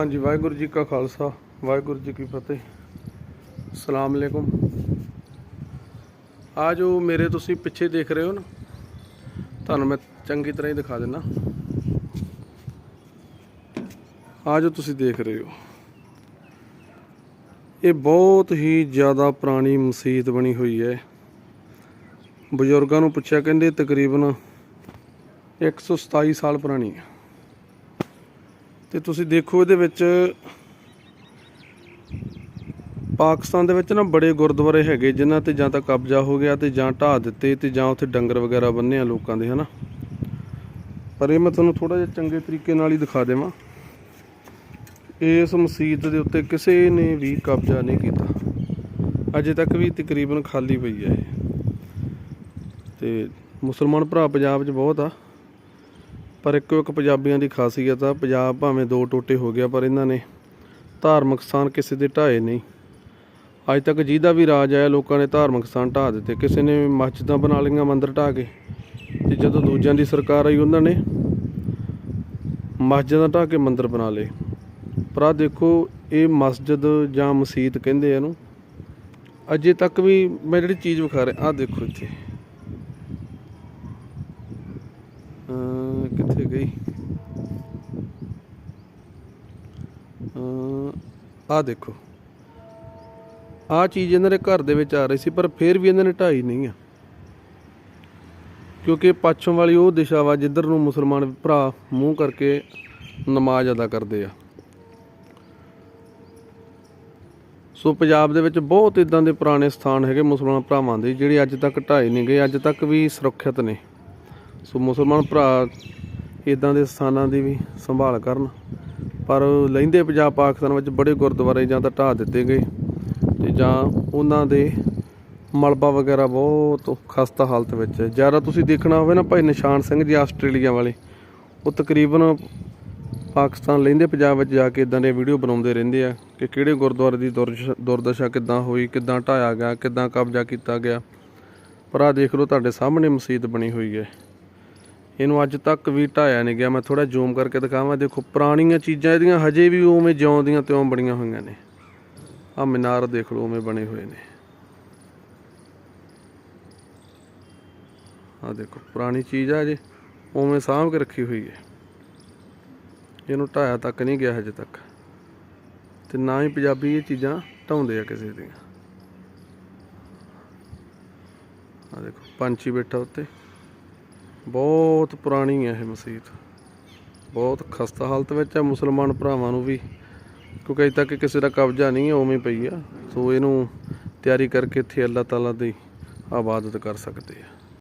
ਹਾਂਜੀ, ਵਾਹਿਗੁਰੂ ਜੀ ਕਾ ਖਾਲਸਾ, ਵਾਹਿਗੁਰੂ ਜੀ ਕੀ ਫਤਿਹ। ਅਸਲਾਮ ਅਲੈਕੁਮ। ਆ ਜੋ ਮੇਰੇ ਤੁਸੀਂ ਪਿੱਛੇ ਦੇਖ ਰਹੇ ਹੋ ਨਾ, ਤੁਹਾਨੂੰ ਮੈਂ ਚੰਗੀ ਤਰ੍ਹਾਂ ਹੀ ਦਿਖਾ ਦਿੰਦਾ ਆ ਜੋ ਤੁਸੀਂ ਦੇਖ ਰਹੇ ਹੋ, ਇਹ ਬਹੁਤ ਹੀ ਜ਼ਿਆਦਾ ਪੁਰਾਣੀ ਮਸਜਿਦ ਬਣੀ ਹੋਈ ਹੈ। ਬਜ਼ੁਰਗਾਂ ਨੂੰ ਪੁੱਛਿਆ, ਕਹਿੰਦੇ ਤਕਰੀਬਨ 127 ਸਾਲ ਪੁਰਾਣੀ ਹੈ। ਤੇ ਤੁਸੀਂ ਦੇਖੋ ਇਹਦੇ ਵਿੱਚ ਪਾਕਿਸਤਾਨ ਦੇ ਵਿੱਚ ਨਾ ਬੜੇ ਗੁਰਦੁਆਰੇ ਹੈਗੇ, ਜਿਨ੍ਹਾਂ ਤੇ ਜਾਂ ਤਾਂ ਕਬਜ਼ਾ ਹੋ ਗਿਆ ਤੇ ਜਾਂ ਢਾਹ ਦਿੱਤੇ ਤੇ ਜਾਂ ਉੱਥੇ ਡੰਗਰ ਵਗੈਰਾ ਬੰਨੇ ਆ ਲੋਕਾਂ ਦੇ, ਹਨਾ? ਪਰ ਇਹ ਮੈਂ ਤੁਹਾਨੂੰ ਥੋੜਾ ਜਿਹਾ ਚੰਗੇ ਤਰੀਕੇ ਨਾਲ ਹੀ ਦਿਖਾ ਦੇਵਾਂ। ਇਸ ਮਸਜਿਦ ਦੇ ਉੱਤੇ ਕਿਸੇ ਨੇ ਵੀ ਕਬਜ਼ਾ ਨਹੀਂ ਕੀਤਾ। ਅਜੇ ਤੱਕ ਵੀ ਤਕਰੀਬਨ ਖਾਲੀ ਪਈ ਹੈ ਇਹ। ਤੇ ਮੁਸਲਮਾਨ ਭਰਾ ਪੰਜਾਬ 'ਚ ਬਹੁਤ ਆ। ਪਰ ਇੱਕੋ ਇੱਕ ਪੰਜਾਬੀਆਂ ਦੀ ਖਾਸੀਅਤ ਆ, ਪੰਜਾਬ ਭਾਵੇਂ ਦੋ ਟੋਟੇ ਹੋ ਗਿਆ ਪਰ ਇਹਨਾਂ ਨੇ ਧਾਰਮਿਕ ਸਥਾਨ ਕਿਸੇ ਦੇ ਢਾਏ ਨਹੀਂ। ਅੱਜ ਤੱਕ ਜਿਹਦਾ ਵੀ ਰਾਜ ਆਇਆ, ਲੋਕਾਂ ਨੇ ਧਾਰਮਿਕ ਸਥਾਨ ਢਾਹ ਦਿੱਤੇ। ਕਿਸੇ ਨੇ ਮਸਜਿਦਾਂ ਬਣਾ ਲਈਆਂ, ਮੰਦਿਰ ਢਾਹ ਕੇ। ਤੇ ਜਦੋਂ ਦੂਜਿਆਂ ਦੀ ਸਰਕਾਰ ਆਈ, ਉਹਨਾਂ ਨੇ ਮਸਜਿਦਾਂ ਢਾਹ ਕੇ ਮੰਦਿਰ ਬਣਾ ਲਏ। ਪਰ ਆ ਦੇਖੋ, ਇਹ ਮਸਜਿਦ ਜਾਂ ਮਸਜਿਦ ਕਹਿੰਦੇ ਆ ਇਹਨੂੰ, ਅਜੇ ਤੱਕ ਵੀ ਮੈਂ ਜਿਹੜੀ ਚੀਜ਼ ਵਿਖਾ ਰਿਹਾ ਆ ਦੇਖੋ ਇੱਥੇ। ਅਹ ਕਿੱਥੇ ਗਈ? ਆ ਦੇਖੋ। ਆ ਚੀਜ਼ ਇਹਨਾਂ ਦੇ ਘਰ ਦੇ ਵਿੱਚ ਆ ਰਹੀ ਸੀ, ਪਰ ਫਿਰ ਵੀ ਇਹਨਾਂ ਨੇ ਢਾਈ ਨਹੀਂ ਆ। ਕਿਉਂਕਿ ਪੱਛਮ ਵਾਲੀ ਉਹ ਦਿਸ਼ਾ ਵਾ ਜਿੱਧਰ ਨੂੰ ਮੁਸਲਮਾਨ ਭਰਾ ਮੂੰਹ ਕਰਕੇ ਨਮਾਜ਼ ਅਦਾ ਕਰਦੇ ਆ। ਸੋ ਪੰਜਾਬ ਦੇ ਵਿੱਚ ਬਹੁਤ ਇਦਾਂ ਦੇ ਪੁਰਾਣੇ ਸਥਾਨ ਹੈਗੇ ਮੁਸਲਮਾਨ ਭਰਾਵਾਂ ਦੇ, ਜਿਹੜੇ ਅੱਜ ਤੱਕ ਢਾਏ ਨਹੀਂ ਗਏ, ਅੱਜ ਤੱਕ ਵੀ ਸੁਰੱਖਿਅਤ ਨੇ। ਸੋ ਮੁਸਲਮਾਨ ਭਰਾ ਇਦਾਂ ਦੇ ਸਥਾਨਾਂ ਦੀ ਵੀ ਸੰਭਾਲ ਕਰਨ। ਪਰ ਲਹਿੰਦੇ ਪੰਜਾਬ ਪਾਕਿਸਤਾਨ ਵਿੱਚ ਬੜੇ ਗੁਰਦੁਆਰੇ ਜਾਂ ਤਾਂ ਢਾਹ ਦਿੱਤੇ ਗਏ ਤੇ ਜਾਂ ਉਹਨਾਂ ਦੇ ਮਲਬਾ ਵਗੈਰਾ ਬਹੁਤ ਖਸਤਾ ਹਾਲਤ ਵਿੱਚ ਹੈ। ਜ਼ਿਆਦਾ ਤੁਸੀਂ ਦੇਖਣਾ ਹੋਵੇ ਨਾ ਭਾਈ ਨਿਸ਼ਾਨ ਸਿੰਘ ਜੀ ਆਸਟ੍ਰੇਲੀਆ ਵਾਲੇ, ਉਹ ਤਕਰੀਬਨ ਪਾਕਿਸਤਾਨ ਲਹਿੰਦੇ ਪੰਜਾਬ ਵਿੱਚ ਜਾ ਕੇ ਇਦਾਂ ਦੇ ਵੀਡੀਓ ਬਣਾਉਂਦੇ ਰਹਿੰਦੇ ਆ ਕਿ ਕਿਹੜੇ ਗੁਰਦੁਆਰੇ ਦੀ ਦੁਰਦਸ਼ਾ- ਦੁਰਦਸ਼ਾ ਕਿੱਦਾਂ ਹੋਈ, ਕਿੱਦਾਂ ਢਾਇਆ ਗਿਆ, ਕਿੱਦਾਂ ਕਬਜ਼ਾ ਕੀਤਾ ਗਿਆ। ਪਰ ਆ ਦੇਖ ਲਓ ਤੁਹਾਡੇ ਸਾਹਮਣੇ ਮਸਜਿਦ ਬਣੀ ਹੋਈ ਹੈ। ਇਹਨੂੰ ਅੱਜ ਤੱਕ ਵੀ ਢਾਇਆ ਨਹੀਂ ਗਿਆ। ਮੈਂ ਥੋੜਾ ਜ਼ੂਮ ਕਰਕੇ ਦਿਖਾਵਾਂ। ਦੇਖੋ, ਪੁਰਾਣੀਆਂ ਚੀਜ਼ਾਂ ਇਹਦੀਆਂ ਹਜੇ ਵੀ ਉਵੇਂ ਜਿਉਂ ਦੀਆਂ ਤਿਉਂ ਬਣੀਆਂ ਹੋਈਆਂ ਨੇ। ਆ ਮਿਨਾਰ ਦੇਖ ਲਓ, ਉਵੇਂ ਬਣੇ ਹੋਏ ਨੇ। ਆ ਦੇਖੋ, ਪੁਰਾਣੀ ਚੀਜ਼ ਆ ਜੇ ਉਵੇਂ ਸਾਂਭ ਕੇ ਰੱਖੀ ਹੋਈ ਹੈ। ਇਹਨੂੰ ਢਾਇਆ ਤੱਕ ਨਹੀਂ ਗਿਆ ਹਜੇ ਤੱਕ। ਤੇ ਨਾ ਹੀ ਪੰਜਾਬੀ ਇਹ ਚੀਜ਼ਾਂ ਢਾਉਂਦੇ ਆ ਕਿਸੇ ਦੀਆਂ। ਆ ਦੇਖੋ, ਪੰਛੀ ਬੈਠਾ ਉੱਤੇ। ਬਹੁਤ ਪੁਰਾਣੀ ਹੈ ਇਹ ਮਸਜਿਦ। ਬਹੁਤ ਖਸਤਾ ਹਾਲਤ ਵਿੱਚ ਹੈ ਮੁਸਲਮਾਨ ਭਰਾਵਾਂ ਨੂੰ ਵੀ। ਕਿਉਂਕਿ ਅਜੇ ਤੱਕ ਕਿਸੇ ਦਾ ਕਬਜ਼ਾ ਨਹੀਂ ਹੈ ਉਵੇਂ ਪਈ ਆ। ਸੋ ਇਹਨੂੰ ਤਿਆਰੀ ਕਰਕੇ ਇੱਥੇ ਅੱਲਾਹ ਤਾਲਾ ਦੀ ਆਬਾਦਤ ਕਰ ਸਕਦੇ ਆ।